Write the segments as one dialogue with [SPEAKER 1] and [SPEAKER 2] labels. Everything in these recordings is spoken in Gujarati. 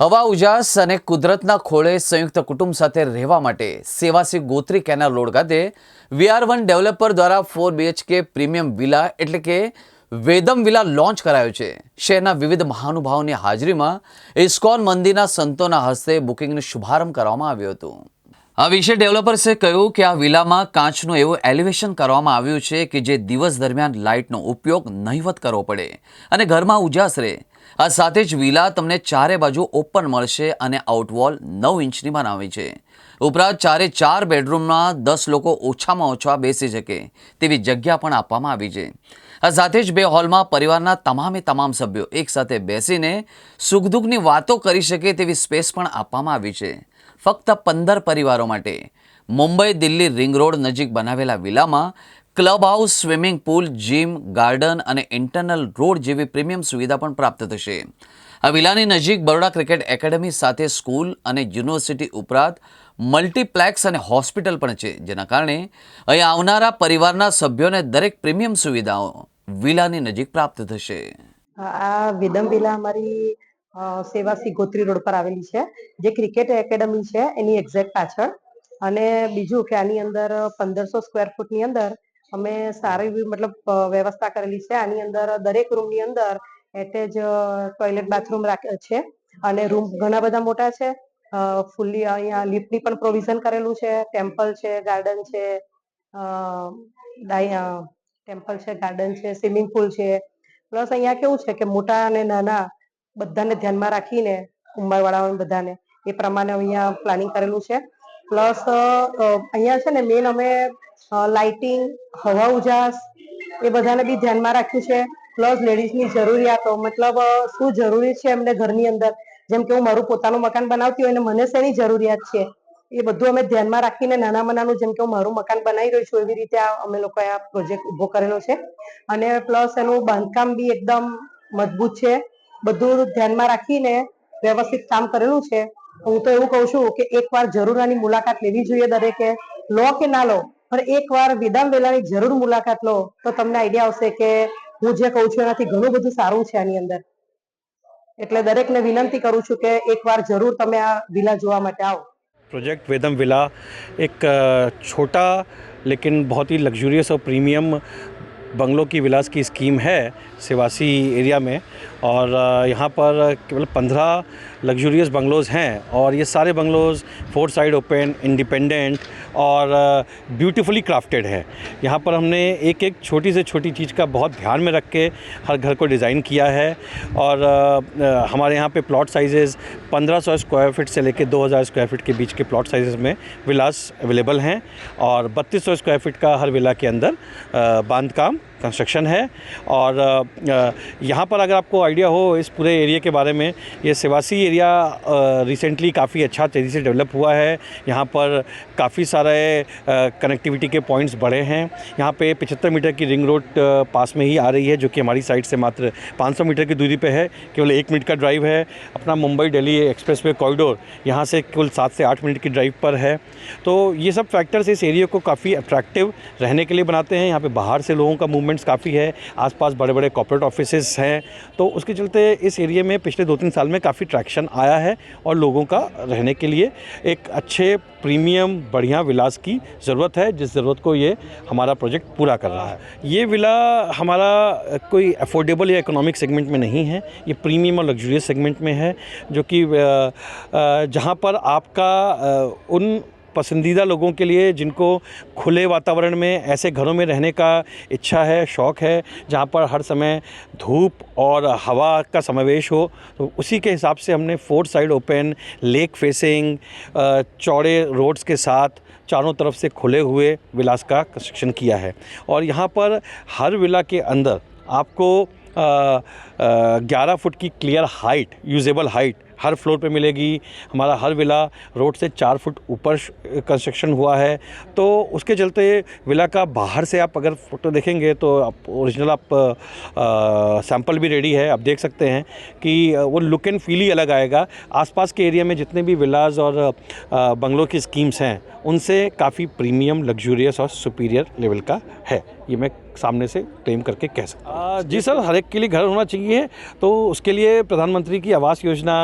[SPEAKER 1] હવા, ઉજાસ અને કુદરતના ખોળે સંયુક્ત કુટુંબ સાથે રહેવા માટે સેવાસી ગોત્રી કેનાલ રોડ ખાતે વીઆર વન ડેવલપર દ્વારા ફોર બીએચકે પ્રીમિયમ વિલા એટલે કે વેદમ વિલા લોન્ચ કરાયો છે. શહેરના વિવિધ મહાનુભાવોની હાજરીમાં ઇસ્કોન મંદિરના સંતોના હસ્તે બુકિંગનો શુભારંભ કરવામાં આવ્યો હતો. આ વિશે ડેવલપર્સે કહ્યું કે આ વિલામાં કાચનું એવું એલિવેશન કરવામાં આવ્યું છે કે જે દિવસ દરમિયાન લાઇટનો ઉપયોગ નહીવત કરવો પડે અને ઘરમાં ઉજાસ રહે. આ સાથે જ વિલા તમને ચારે બાજુ ઓપન મળશે અને આઉટવોલ નવ ઇંચની બનાવી છે. ઉપરાંત ચારે ચાર બેડરૂમમાં દસ લોકો ઓછામાં ઓછા બેસી શકે તેવી જગ્યા પણ આપવામાં આવી છે. આ સાથે જ બે હોલમાં પરિવારના તમામે તમામ સભ્યો એકસાથે બેસીને સુખ દુઃખની વાતો કરી શકે તેવી સ્પેસ પણ આપવામાં આવી છે. ફક્ત પંદર પરિવારો માટે. મુંબઈ, દિલ્હી રિંગ રોડ નજીક બનાવેલા વિલામાં club house, swimming pool, gym, garden અને ઇન્ટરનલ રોડ જેવી પ્રીમિયમ સુવિધા પણ પ્રાપ્ત થશે. આ વિલાની નજીક બરોડા ક્રિકેટ એકેડમી સાથે સ્કૂલ અને યુનિવર્સિટી ઉપરાંત મલ્ટીપ્લેક્સ અને હોસ્પિટલ પણ છે, જેના કારણે અહીં આવનારા પરિવારના સભ્યોને દરેક પ્રીમિયમ સુવિધાઓ વિલાની નજીક પ્રાપ્ત થશે.
[SPEAKER 2] આ વિદમ વિલા અમારી સેવાસી ગોત્રી રોડ પર આવેલી છે. જે ક્રિકેટ એકેડમી છે, એની એક્ઝેક્ટ પાછળ. અને બીજું કે આની અંદર પંદરસો સ્ક્વેર ફૂટની અંદર અમે સારી એવી મતલબ વ્યવસ્થા કરેલી છે. આની અંદર દરેક રૂમની અંદર એટેચ ટોયલેટ બાથરૂમ રાખે છે. અને રૂમ ઘણા બધા મોટા છે. ફૂલ્લી અહીંયા લિફ્ટની પણ પ્રોવિઝન કરેલું છે. ટેમ્પલ છે ગાર્ડન છે ટેમ્પલ છે ગાર્ડન છે સ્વિમિંગ પુલ છે. પ્લસ અહીંયા કેવું છે કે મોટા અને નાના બધાને ધ્યાનમાં રાખીને ઉંમરવાળાઓને બધાને. એ પ્રમાણે અહીંયા પ્લાનિંગ કરેલું છે. પ્લસ અહીંયા છે ને મેન અમે લાઇટિંગ હવા ઉજાસ એ બધાને બી ધ્યાનમાં રાખ્યું છે. પ્લસ લેડીઝની જરૂરિયાતો, મતલબ શું જરૂરી છે એમને ઘરની અંદર? જેમ કે હું મારું પોતાનું મકાન બનાવતી હોય અને મને શેની જરૂરિયાત છે? એ બધું અમે ધ્યાનમાં રાખીને નાનામાં નાનું જેમ કે હું મારું મકાન બનાવી રહ્યું છું, એવી રીતે અમે લોકોએ આ પ્રોજેક્ટ ઊભો કરેલો છે. અને પ્લસ એનું બાંધકામ બી એકદમ મજબૂત છે. બધું ધ્યાનમાં રાખીને વ્યવસ્થિત કામ કરેલું છે. હું તો એવું કહું છું કે એકવાર જરૂર આની મુલાકાત લેવી જોઈએ દરેકે. લો કે ના લો, પણ એકવાર વિદામ વેલાની જરૂર મુલાકાત લો, તો તમને આઈડિયા આવશે કે હું જે કહું છું એનાથી ઘણું બધું સારું છે આની અંદર. એટલે દરેકને વિનંતી કરું છું કે એકવાર જરૂર તમે આ વિલા જોવા માટે આવો.
[SPEAKER 3] પ્રોજેક્ટ વેદમ વિલા એક છોટા, લેકિન બહુ ही લગ્ઝુરિયસ ઓર પ્રીમિયમ बंगलों की विलास की स्कीम है सेवासी एरिया में और यहाँ पर केवल पंद्रह लग्जूरियस बंगलोज़ हैं और ये सारे bungalows four side open, independent और ब्यूटीफुली क्राफ्टेड है। यहाँ पर हमने एक एक छोटी से छोटी चीज़ का बहुत ध्यान में रख के हर घर को डिज़ाइन किया है और हमारे यहाँ पे प्लॉट साइजेज़ 1500 स्क्वायर फीट से लेकर 2000 स्क्वायर फीट के बीच के प्लॉट साइजेज़ में विलास अवेलेबल हैं और 3200 स्क्वायर फीट का हर विला के अंदर अ, बांधकाम कंस्ट्रक्शन है और यहाँ पर अगर आपको आइडिया हो इस पूरे एरिया के बारे में, ये सेवासी एरिया रिसेंटली काफ़ी अच्छा तेज़ी से डेवलप हुआ है। यहाँ पर काफ़ी सारे कनेक्टिविटी के पॉइंट्स बढ़े हैं। यहाँ पे 75 मीटर की रिंग रोड पास में ही आ रही है, जो कि हमारी साइड से मात्र 500 मीटर की दूरी पे है। केवल एक मिनट का ड्राइव है। अपना Mumbai Delhi expressway corridor यहाँ से केवल सात से आठ मिनट की ड्राइव पर है। तो ये सब फैक्टर्स इस एरिया को काफ़ी अट्रैक्टिव रहने के लिए बनाते हैं। यहाँ पर बाहर से लोगों का मूवमेंट्स काफ़ी है, आसपास बड़े बड़े कॉर्पोरेट ऑफिसेज हैं तो उसके चलते इस एरिया में पिछले दो तीन साल में काफ़ी ट्रैक्शन आया है और लोगों का रहने के लिए एक अच्छे प्रीमियम बढ़िया विलास की ज़रूरत है, जिस ज़रूरत को ये हमारा प्रोजेक्ट पूरा कर रहा है। ये विला हमारा कोई अफोर्डेबल या इकोनॉमिक सेगमेंट में नहीं है, ये प्रीमियम और लग्जरियस सेगमेंट में है, जो कि जहाँ पर आपका उन पसंदीदा लोगों के लिए जिनको खुले वातावरण में, ऐसे घरों में रहने का इच्छा है, शौक़ है, जहाँ पर हर समय धूप और हवा का समावेश हो तो उसी के हिसाब से हमने four side open, lake facing चौड़े रोड्स के साथ चारों तरफ़ से खुले हुए विलास का कंस्ट्रक्शन किया है। और यहाँ पर हर विला के अंदर आपको ग्यारह फुट की क्लियर हाइट यूजेबल हाइट हर फ्लोर पे मिलेगी। हमारा हर विला रोड से चार फुट ऊपर कंस्ट्रक्शन हुआ है। तो उसके चलते विला का बाहर से आप अगर फ़ोटो देखेंगे तो आप ओरिजिनल आप सैंपल भी रेडी है। आप देख सकते हैं कि वो लुक एंड फील ही अलग आएगा। आसपास के एरिया में जितने भी विलाज और बंगलों की स्कीम्स हैं, उनसे काफ़ी प्रीमियम लग्जूरियस और सुपीरियर लेवल का है। ये मैं सामने से क्लेम करके कह सकता हूँ आ, जी सर हर एक के लिए घर होना चाहिए तो उसके लिए प्रधानमंत्री की आवास योजना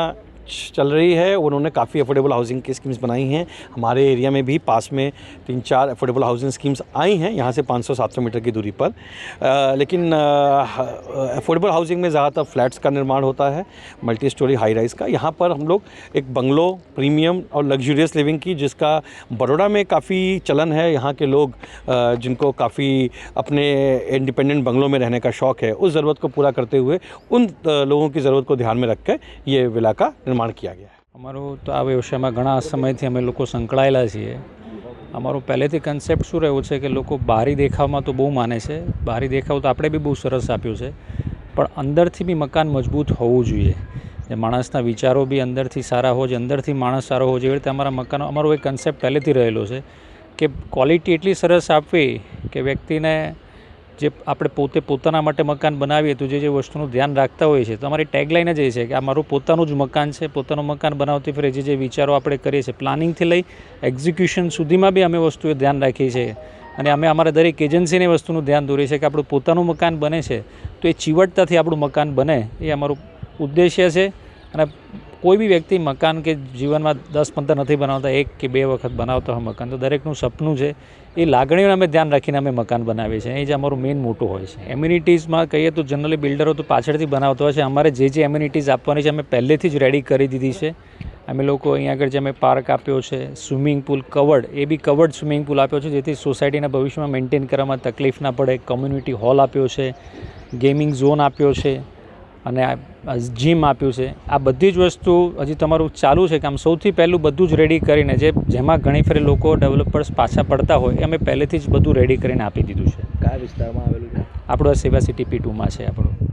[SPEAKER 3] चल रही है उन्होंने काफ़ी अफोर्डेबल हाउसिंग की स्कीम्स बनाई हैं। हमारे एरिया में भी पास में तीन चार अफोर्डेबल हाउसिंग स्कीम्स आई हैं यहाँ से 500-700 मीटर की दूरी पर। अ, लेकिन अफोर्डेबल हाउसिंग में ज़्यादातर फ्लैट्स का निर्माण होता है मल्टी स्टोरी हाई राइज का। यहाँ पर हम लोग एक बंगलो प्रीमियम और लग्जूरियस लिविंग की जिसका बड़ोड़ा में काफ़ी चलन है। यहाँ के लोग अ, जिनको काफ़ी अपने इंडिपेंडेंट बंगलों में रहने का शौक़ है उस ज़रूरत को पूरा करते हुए उन लोगों की ज़रूरत को ध्यान में रखकर ये विला का નિર્માણ કિયા ગયા
[SPEAKER 4] અમારું તો આ વ્યવસાયમાં ઘણા સમયથી અમે લોકો સંકળાયેલા છીએ. અમારો પહેલેથી કન્સેપ્ટ શું રહેવું છે કે લોકો બહારી દેખાવમાં તો બહુ માને છે. બહારી દેખાવ તો આપણે બી બહુ સરસ આપ્યું છે. પણ અંદરથી બી મકાન મજબૂત હોવું જોઈએ. જે માણસના વિચારો બી અંદરથી સારા હોય અંદરથી માણસ સારો હોય એવી રીતે અમારા મકાનો, અમારો એક કન્સેપ્ટ પહેલેથી રહેલો છે કે ક્વોલિટી એટલી સરસ આપવી કે વ્યક્તિને જે આપણે પોતે પોતાના માટે મકાન બનાવીએ તો જે જે વસ્તુનું ધ્યાન રાખતા હોઈએ છીએ તો અમારી ટેગલાઇન જ એ છે કે આ મારું પોતાનું જ મકાન છે, પોતાનું મકાન બનાવતી ફરે જે જે વિચારો આપણે કરીએ છીએ પ્લાનિંગથી લઈ એક્ઝિક્યુશન સુધીમાં બી અમે વસ્તુએ ધ્યાન રાખીએ છીએ. અને અમે અમારા દરેક એજન્સીને વસ્તુનું ધ્યાન દોરીએ છીએ કે આપણું પોતાનું મકાન બને છે, તો એ ચીવટતાથી આપણું મકાન બને, એ અમારું ઉદ્દેશ્ય છે. અને કોઈ બી વ્યક્તિ મકાન કે જીવનમાં દસ પંદર નથી બનાવતા, એક કે બે વખત બનાવતા હોય મકાન, તો દરેકનું સપનું છે, એ લાગણીઓને અમે ધ્યાન રાખીને અમે મકાન બનાવીએ છીએ. એ જ અમારું મેઇન મોટું હોય છે. એમ્યુનિટીઝમાં કહીએ તો જનરલી બિલ્ડરો તો પાછળથી બનાવતા હોય છે. અમારે જે જે એમ્યુનિટીઝ આપવાની છે, અમે પહેલેથી જ રેડી કરી દીધી છે. અમે લોકો અહીંયા આગળ જે અમે પાર્ક આપ્યો છે swimming pool covered A B covered swimming pool આપ્યો છે, જેથી સોસાયટીના ભવિષ્યમાં મેન્ટેન કરવામાં તકલીફ ના પડે. કમ્યુનિટી હોલ આપ્યો છે ગેમિંગ ઝોન આપ્યો છે. અને જીમ આપ્યું છે. આ બધી જ વસ્તુ હજી તમારું ચાલુ છે કે આમ સૌથી પહેલું બધું જ રેડી કરીને જે જેમાં ઘણી ફરી લોકો ડેવલપર્સ પાછા પડતા હોય એ અમે પહેલેથી જ બધું રેડી કરીને આપી દીધું છે.
[SPEAKER 5] કયા વિસ્તારમાં આવેલું છે?
[SPEAKER 4] આપણું આ સેવા સિટી પી ટુમાં છે આપણું.